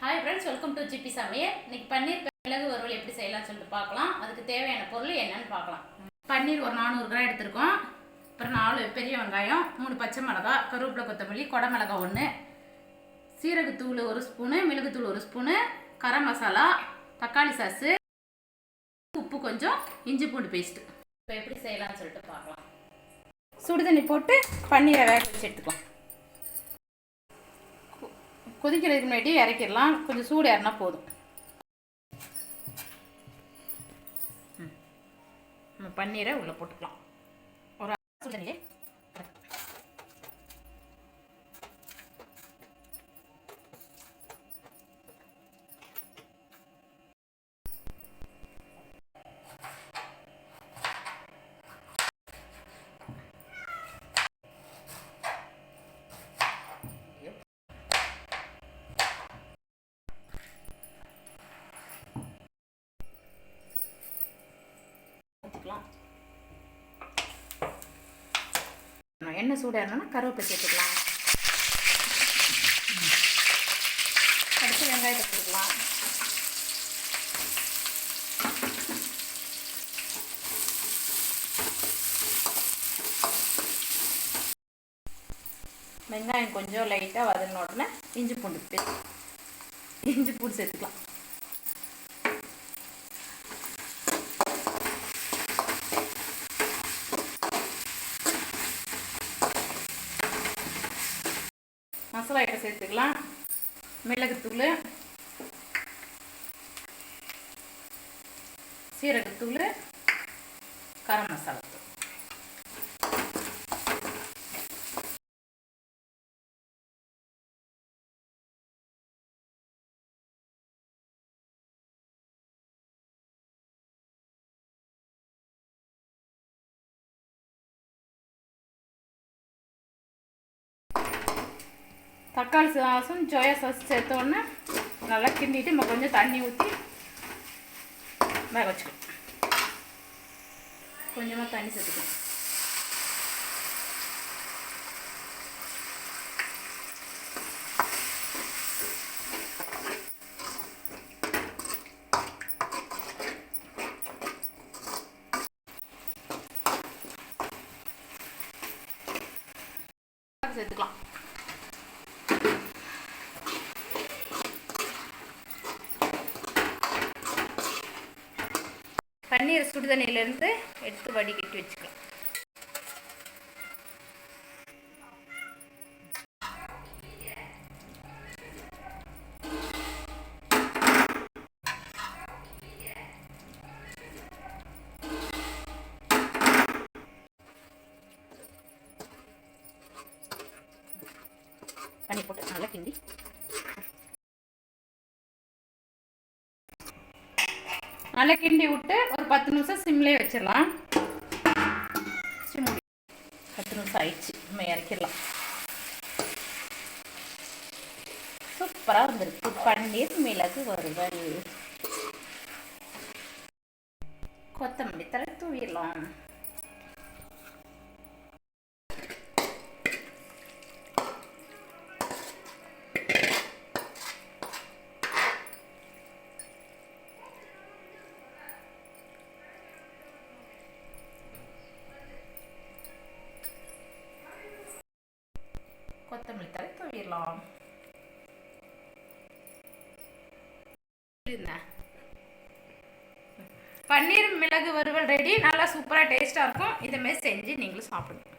Hi friends welcome to G P சமையல். இன்னைக்கு பன்னீர் மிளகு வறுவல் எப்படி செய்யலாம்னு சொல்லிட்டு பார்க்கலாம். அதுக்கு தேவையான பொருள் என்னன்னு பார்க்கலாம். பன்னீர் ஒரு நானூறு கிராம் எடுத்திருக்கோம். அப்புறம் நாலு பெரிய வெங்காயம் மூணு பச்சை மிளகா கருவேப்பிலை கொத்தமல்லி கொடை மிளகா ஒன்று சீரகத்தூள் ஒரு ஸ்பூனு மிளகுத்தூள் ஒரு ஸ்பூனு கரம் மசாலா தக்காளி சாஸு உப்பு கொஞ்சம் இஞ்சி பூண்டு பேஸ்ட்டு இப்போ எப்படி செய்யலாம்னு சொல்லிட்டு பார்க்கலாம். சுடுதண்ணி போட்டு பன்னீரை வேக வச்சு எடுத்துக்கலாம். கொதிக்கிறதுக்கு முன்னாடி இறக்கிடலாம். கொஞ்சம் சூடு ஏறினா போதும். ம். நம்ம பன்னீரை உள்ளே போட்டுக்கலாம். ஒரு அரை எண்ணெய் சூடாக இருந்தோன்னா கருவேப்பிலை சேர்த்துக்கலாம். அடுத்து வெங்காயத்தை போட்டுக்கலாம். வெங்காயம் கொஞ்சம் லைட்டாக வதங்கின உடனே இஞ்சி பூண்டு இஞ்சி பூண்டு சேர்த்துக்கலாம். மசாலா ஐட்டம் சேர்த்துக்கலாம். மிளகுத்தூள். சீரகத்தூள். கரம் மசாலா. தக்காளி சாஸும் சோயா சாஸ் சேர்த்த உடனே நல்லா கிண்டிட்டு நம்ம கொஞ்சம் தண்ணி ஊற்றி வேக வச்சுக்கலாம் கொஞ்சமாக தண்ணி சேர்த்துக்கலாம். தண்ணீர் பன்னீர் சுடுதண்ணியிலேருந்து எடுத்து வடிகட்டி வச்சுக்கலாம். தண்ணி போட்டு நல்லா கிண்டி நல்லா கிண்டி விட்டு ஒரு பத்து நிமிஷம் சிம்லேயே வச்சிடலாம். சிம் பத்து நிமிஷம் ஆயிடுச்சு. நம்ம இறக்கிடலாம். சூப்பராக வந்துருக்கு பன்னீர் மிளகு வறுவல். கொத்தமல்லி தலை தூவிடலாம். கொத்தமல்லி தலை தூவிடலாம் பன்னீர் மிளகு வறுவல் ரெடி நல்லா சூப்பராக டேஸ்ட்டாக இருக்கும். இதை மாதிரி செஞ்சு நீங்களும் சாப்பிடுங்க.